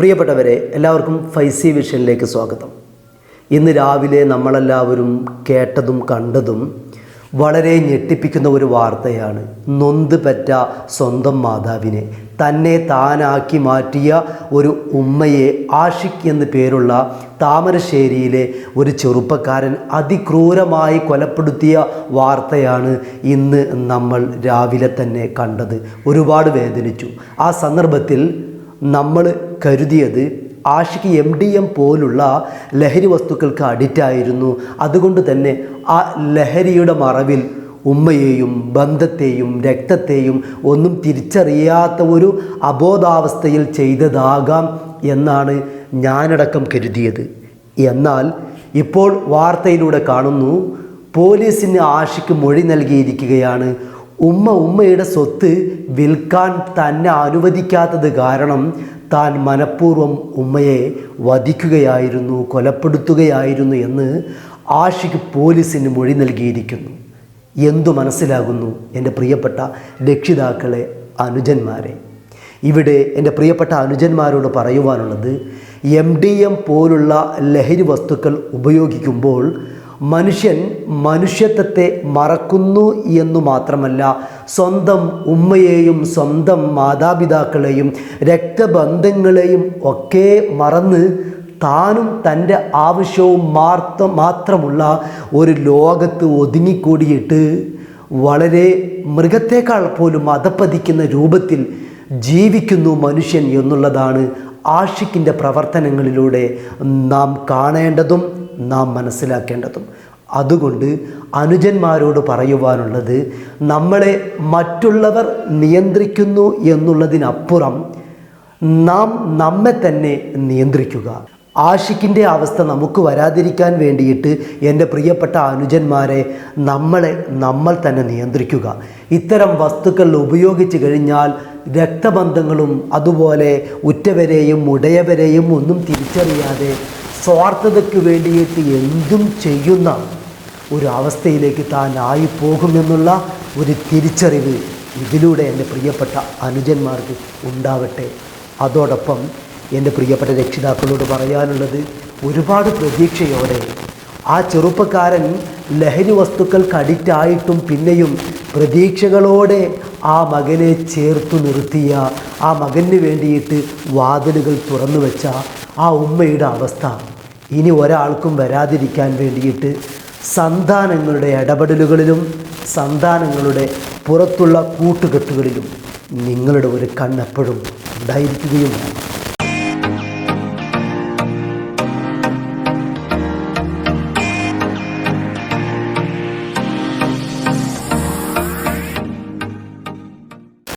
പ്രിയപ്പെട്ടവരെ എല്ലാവർക്കും ഫൈസി വിഷനിലേക്ക് സ്വാഗതം. ഇന്ന് രാവിലെ നമ്മളെല്ലാവരും കേട്ടതും കണ്ടതും വളരെ ഞെട്ടിപ്പിക്കുന്ന ഒരു വാർത്തയാണ്. നൊന്ത് പറ്റ സ്വന്തം മാതാവിനെ തന്നെ താനാക്കി മാറ്റിയ ഒരു ഉമ്മയെ ആഷിക് എന്ന് പേരുള്ള താമരശ്ശേരിയിലെ ഒരു ചെറുപ്പക്കാരൻ അതിക്രൂരമായി കൊലപ്പെടുത്തിയ വാർത്തയാണ് ഇന്ന് നമ്മൾ രാവിലെ തന്നെ കണ്ടത്. ഒരുപാട് വേദനിച്ചു. ആ സന്ദർഭത്തിൽ നമ്മൾ കരുതിയത് ആഷിക്ക് എം ഡി എം പോലുള്ള ലഹരി വസ്തുക്കൾക്ക് അഡിക്റ്റായിരുന്നു അതുകൊണ്ട് തന്നെ ആ ലഹരിയുടെ മറവിൽ ഉമ്മയെയും ബന്ധത്തെയും രക്തത്തെയും ഒന്നും തിരിച്ചറിയാത്ത ഒരു അബോധാവസ്ഥയിൽ ചെയ്തതാകാം എന്നാണ് ഞാനടക്കം കരുതിയത്. എന്നാൽ ഇപ്പോൾ വാർത്തയിലൂടെ കാണുന്നു പോലീസിന് ആഷിക്ക് മൊഴി നൽകിയിരിക്കുകയാണ്. ഉമ്മ ഉമ്മയുടെ സ്വത്ത് വിൽക്കാൻ തന്നെ അനുവദിക്കാത്തത് കാരണം താൻ മനഃപൂർവം ഉമ്മയെ വധിക്കുകയായിരുന്നു കൊലപ്പെടുത്തുകയായിരുന്നു എന്ന് ആഷിക്ക് പോലീസിന് മൊഴി നൽകിയിരിക്കുന്നു. എന്തു മനസ്സിലാകുന്നു എന്റെ പ്രിയപ്പെട്ട രക്ഷിതാക്കളെ അനുജന്മാരെ? ഇവിടെ എന്റെ പ്രിയപ്പെട്ട അനുജന്മാരോട് പറയുവാനുള്ളത് എം ഡി എം പോലുള്ള ലഹരി വസ്തുക്കൾ ഉപയോഗിക്കുമ്പോൾ മനുഷ്യൻ മനുഷ്യത്വത്തെ മറക്കുന്നു എന്നു മാത്രമല്ല സ്വന്തം ഉമ്മയെയും സ്വന്തം മാതാപിതാക്കളെയും രക്തബന്ധങ്ങളെയും ഒക്കെ മറന്ന് താനും തന്റെ ആവശ്യവും മാർത്ത മാത്രമുള്ള ഒരു ലോകത്ത് ഒതുങ്ങിക്കൂടിയിട്ട് വളരെ മൃഗത്തേക്കാൾ പോലും അതപ്പതിക്കുന്ന രൂപത്തിൽ ജീവിക്കുന്നു മനുഷ്യൻ എന്നുള്ളതാണ് ആഷിക്കിന്റെ പ്രവർത്തനങ്ങളിലൂടെ നാം കാണേണ്ടതും നാം മനസ്സിലാക്കേണ്ടതും. അതുകൊണ്ട് അനുജന്മാരോട് പറയുവാനുള്ളത് നമ്മളെ മറ്റുള്ളവർ നിയന്ത്രിക്കുന്നു എന്നുള്ളതിനപ്പുറം നാം നമ്മെ തന്നെ നിയന്ത്രിക്കുക. ആഷിക്കിന്റെ അവസ്ഥ നമുക്ക് വരാതിരിക്കാൻ വേണ്ടിയിട്ട് എന്റെ പ്രിയപ്പെട്ട അനുജന്മാരെ നമ്മളെ നമ്മൾ തന്നെ നിയന്ത്രിക്കുക. ഇത്തരം വസ്തുക്കൾ ഉപയോഗിച്ച് കഴിഞ്ഞാൽ രക്തബന്ധങ്ങളും അതുപോലെ ഉറ്റവരെയും ഉടയവരെയും ഒന്നും തിരിച്ചറിയാതെ സ്വാർത്ഥതയ്ക്ക് വേണ്ടിയിട്ട് എന്തും ചെയ്യുന്ന ഒരു അവസ്ഥയിലേക്ക് താൻ ആയിപ്പോകുമെന്നുള്ള ഒരു തിരിച്ചറിവ് ഇതിലൂടെ എന്റെ പ്രിയപ്പെട്ട അനുജന്മാർക്ക് ഉണ്ടാവട്ടെ. അതോടൊപ്പം എന്റെ പ്രിയപ്പെട്ട രക്ഷിതാക്കളോട് പറയാനുള്ളത് ഒരുപാട് പ്രതീക്ഷയോടെ ആ ചെറുപ്പക്കാരൻ ലഹരി വസ്തുക്കൾക്ക് അഡിക്റ്റ് ആയിട്ടും പിന്നെയും പ്രതീക്ഷകളോടെ ആ മകനെ ചേർത്തു നിർത്തിയ ആ മകന് വേണ്ടിയിട്ട് വാതിലുകൾ തുറന്നു വെച്ച ആ ഉമ്മയുടെ അവസ്ഥ ഇനി ഒരാൾക്കും വരാതിരിക്കാൻ വേണ്ടിയിട്ട് സന്താനങ്ങളുടെ ഇടപെടലുകളിലും സന്താനങ്ങളുടെ പുറത്തുള്ള കൂട്ടുകെട്ടുകളിലും നിങ്ങളുടെ ഒരു കണ്ണെപ്പോഴും ഉണ്ടായിരിക്കുകയും വേണം